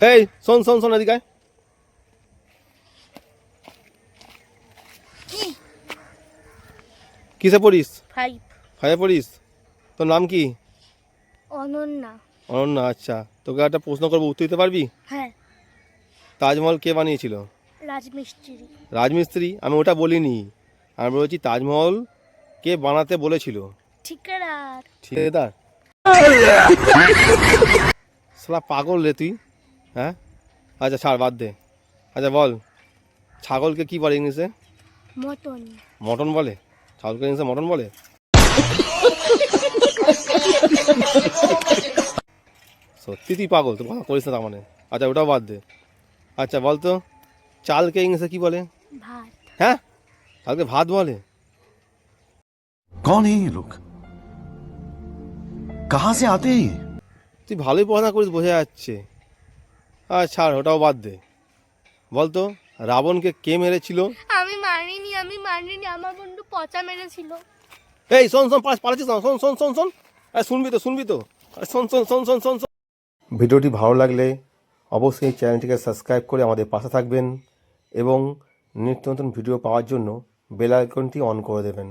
এই শোন শোন শোন এদিকে। কিসে পড়িস? ফাইভ ফাইভে পড়িস? তোর নাম কি? অনন্যা। অনন্যা আচ্ছা। তোকে একটা প্রশ্ন করব উত্তর দিতে পারবি? হ্যাঁ। তাজমহল কে বানিয়েছিল? রাজমিস্ত্রি। রাজমিস্ত্রি? আমি ওটা বলিনি। আমি বলেছি তাজমহল কে বানাতে বলেছিল? ঠিকাদার। ঠিকাদার? সালা পাগল রে তুই। হ্যাঁ? আচ্ছা ছাড় বাদ দে। আচ্ছা বল। ছাগলকে কি বলে ইংলিশে? মটন। মটন বলে? ছাগলকে ইংলিশে মটন বলে? সত্যি তুই পাগল তো কথা করিস না তার মানে। আচ্ছা ওটাও বাদ দে। আচ্ছা বল তো চালকে ইংলিশে কি বলে? হ্যাঁ? চালকে ভাত বলে? কন এই লোক কাহা সে আতে তুই ভালোই পড়াশোনা করিস বোঝা যাচ্ছে। আর ছাড় ওটাও বাদ দে। বল তো রাবণকে কে মেরেছিল? আমি মারিনি আমি মারিনি আমার বন্ধু পচা মেরেছিল। এই শোন শোন পালাস পালাচ্ছিস না শোন শোন শোন শোন। আরে শুনবি তো শুনবি তো। আরে শোন শোন শোন শোন শোন শোন। ভিডিওটি ভালো লাগলে অবশ্যই চ্যানেলটিকে সাবস্ক্রাইব করে আমাদের পাশে থাকবেন এবং নিত্য নতুন ভিডিও পাওয়ার জন্য বেল আইকনটি অন করে দেবেন।